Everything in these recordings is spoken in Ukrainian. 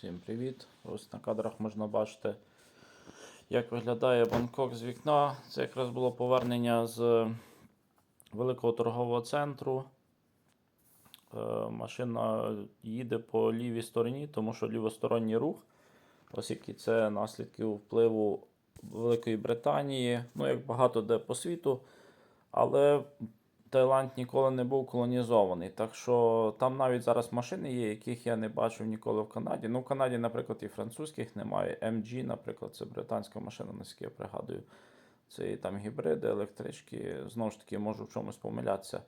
Всім привіт! Ось на кадрах можна бачити, як виглядає Бангкок з вікна. Це якраз було повернення з великого торгового центру. Е, Машина їде по лівій стороні, тому що лівосторонній рух, оскільки це наслідки впливу Великої Британії, ну як багато де по світу. Але Таїланд ніколи не був колонізований. Так що там навіть зараз машини є, яких я не бачив ніколи в Канаді. Ну, в Канаді, наприклад, і французьких немає. MG, наприклад, це британська машина, наскільки я пригадую. Це і там гібриди, електрички. Знову ж таки, можу в чомусь помилятися,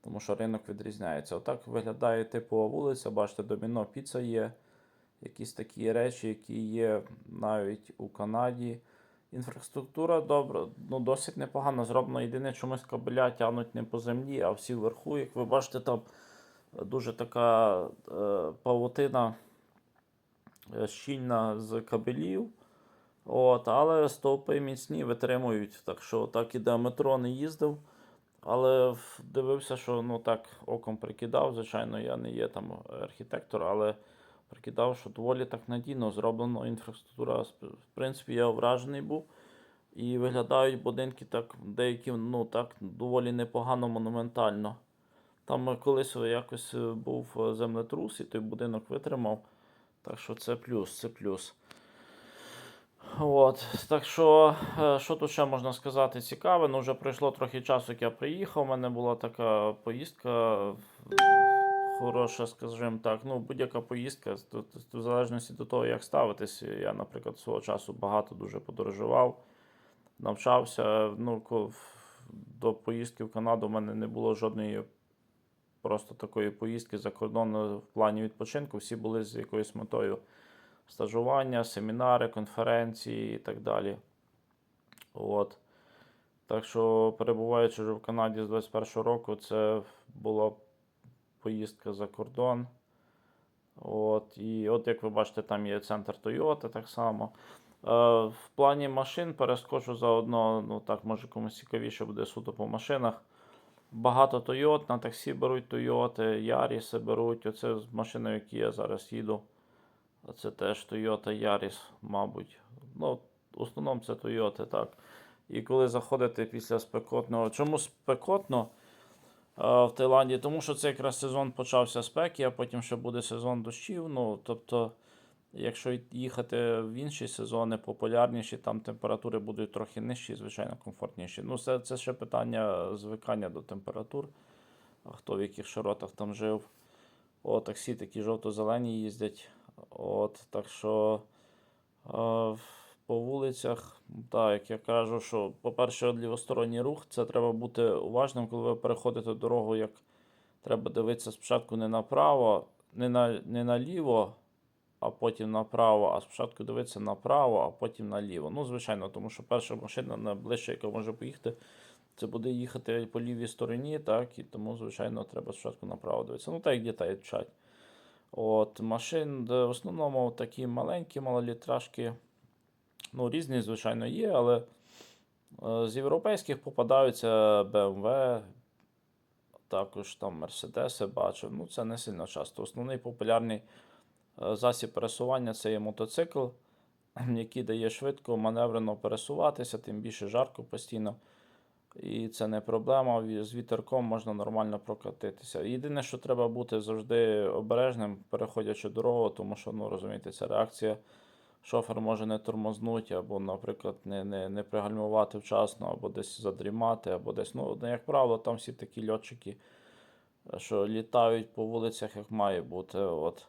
тому що ринок відрізняється. Отак виглядає типова вулиця. Бачите, доміно піца є. Якісь такі речі, які є навіть у Канаді. Інфраструктура добра, ну досить непогано зроблено. Єдине, чомусь кабеля тягнуть не по землі, а всі вверху. Як ви бачите, там дуже така е, павутина е, щільна з кабелів. От, але стовпи міцні витримують. Так що так і до метро не їздив. Але дивився, що ну так оком прикидав. Звичайно, я не є там архітектор, але прикидав, що доволі так надійно зроблено інфраструктура. В принципі, я вражений був. І виглядають будинки так, деякі, ну так, доволі непогано монументально. Там е, колись якось е, був е, землетрус, і той будинок витримав. Так що це плюс, це плюс. От, так що, е, що тут ще можна сказати цікаве? Ну, вже пройшло трохи часу, як я приїхав. У мене була така поїздка е, хороша, скажімо так. Ну, будь-яка поїздка, в залежності від того, як ставитись. Я, наприклад, свого часу багато дуже подорожував, навчався. Ну, до поїздки в Канаду в мене не було жодної просто такої поїздки за кордон в плані відпочинку. Всі були з якоюсь метою стажування, семінари, конференції і так далі. От. Так що, перебуваючи вже в Канаді з 21 року, це була поїздка за кордон. От. І от, як ви бачите, там є центр Toyota так само. Е, в плані машин перескочу заодно, ну так, може комусь цікавіше буде суто по машинах. Багато Toyota, на таксі беруть Toyota, Яріси беруть. Оце з машиною, які я зараз їду. Це теж Toyota Yaris, мабуть. Ну, в основному це Toyota, так. І коли заходите після спекотного. Чому спекотно в Таїланді? Тому що це якраз сезон почався спеки, а потім ще буде сезон дощів. Ну, тобто, якщо їхати в інші сезони, популярніші, там температури будуть трохи нижчі, звичайно, комфортніші. Ну, це, це ще питання звикання до температур, хто в яких широтах там жив. О, таксі такі жовто-зелені їздять. От, так що е, по вулицях, так, як я кажу, що, по-перше, лівосторонній рух, це треба бути уважним, коли ви переходите дорогу, як треба дивитися спочатку не направо, не, на, не наліво, а потім направо, а спочатку дивитися направо, а потім наліво. Ну, звичайно, тому що перша машина найближча, яка може поїхати, це буде їхати по лівій стороні, так, і тому, звичайно, треба спочатку направо дивитися. Ну, так як дітей вчать. От, машин в основному такі маленькі малолітражки. Ну, різні, звичайно, є, але е, з європейських попадаються BMW, також там Mercedes бачу. Ну, це не сильно часто. Основний популярний е, засіб пересування це є мотоцикл, який дає швидко, маневрено пересуватися, тим більше жарко постійно. І це не проблема. З вітерком можна нормально прокатитися. Єдине, що треба бути завжди обережним, переходячи дорогу, тому що, ну розумієте, ця реакція. Шофер може не тормознути, або, наприклад, не, не, не пригальмувати вчасно, або десь задрімати, або десь. Ну, як правило, там всі такі льотчики, що літають по вулицях, як має бути. От.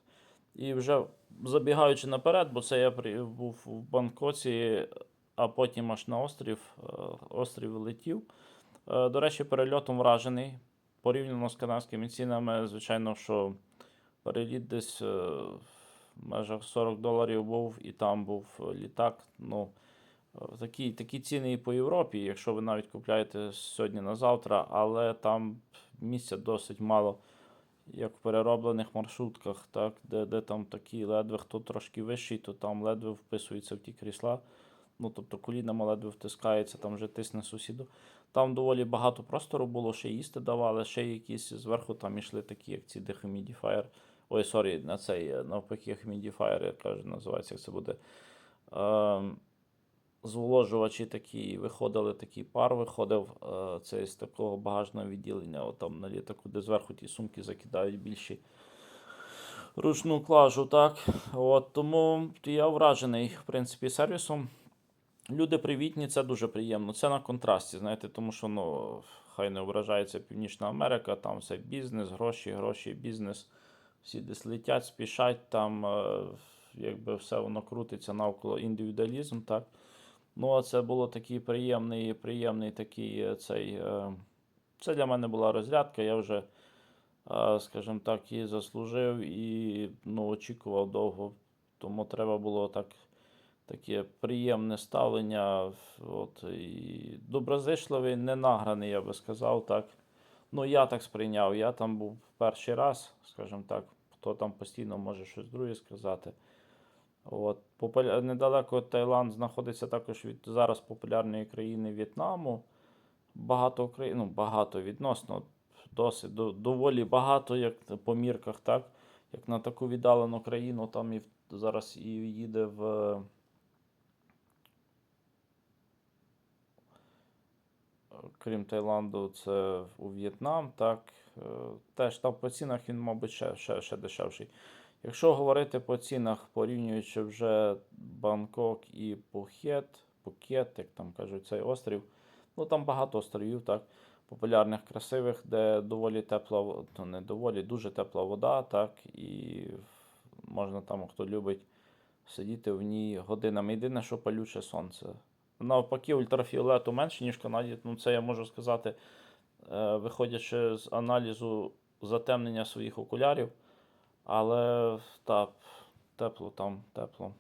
І вже забігаючи наперед, бо це я був в Бангкоці, а потім аж на острів, е, острів летів. Е, До речі, перельотом вражений. Порівняно з канадськими цінами, звичайно, що переліт десь е, в межах 40 доларів був, і там був е, літак. Ну, е, такі, такі ціни і по Європі, якщо ви навіть купляєте сьогодні на завтра, але там місця досить мало, як в перероблених маршрутках, так, де, де там такі ледве хто трошки вищий, то там ледве вписується в ті крісла. Ну, тобто колінами ледве втискається, там вже тисне сусіду. Там доволі багато простору було, ще їсти давали, ще якісь зверху там ішли такі, як ці дехумідіфаєр Ой, сорі, на цей, е, навпаки, humidifier, я кажу, називається, як це буде. Е, зволожувачі такі, виходили такий пар, виходив е, це з такого багажного відділення, там на літаку, де зверху ті сумки закидають більші ручну клажу, так. От, тому я вражений, в принципі, сервісом. Люди привітні, це дуже приємно. Це на контрасті, знаєте, тому що ну, хай не ображається Північна Америка, там все бізнес, гроші, гроші, бізнес. Всі десь летять, спішать, там е, якби все воно крутиться навколо індивідуалізм, так. Ну, а це було такий приємний, приємний такий е, цей. е, Це для мене була розрядка. Я вже, скажімо так, її заслужив і ну, очікував довго. Тому треба було так, таке приємне ставлення. От, і доброзичливий, не награний, я би сказав. так. Ну, я так сприйняв. Я там був перший раз, скажімо так, хто там постійно може щось друге сказати. От, популя... Недалеко Таїланд знаходиться також від зараз популярної країни В'єтнаму. Багато країн, ну, багато відносно, досить до- доволі багато, як по мірках, так. Як на таку віддалену країну, там і зараз і їде в. Крім Таїланду, це у В'єтнам, так. е, Теж там по цінах він, мабуть, ще, ще, ще дешевший. Якщо говорити по цінах, порівнюючи вже Бангкок і Пхукет, Пхукет, як там кажуть, цей острів, ну там багато островів, так, популярних, красивих, де доволі тепла, в- ну не доволі, дуже тепла вода, так, і можна там, хто любить, сидіти в ній годинами. Єдине, що палюче сонце. Навпаки, ультрафіолету менше, ніж в Канаді. Ну, це я можу сказати, е, виходячи з аналізу затемнення своїх окулярів. Але так, тепло там, тепло.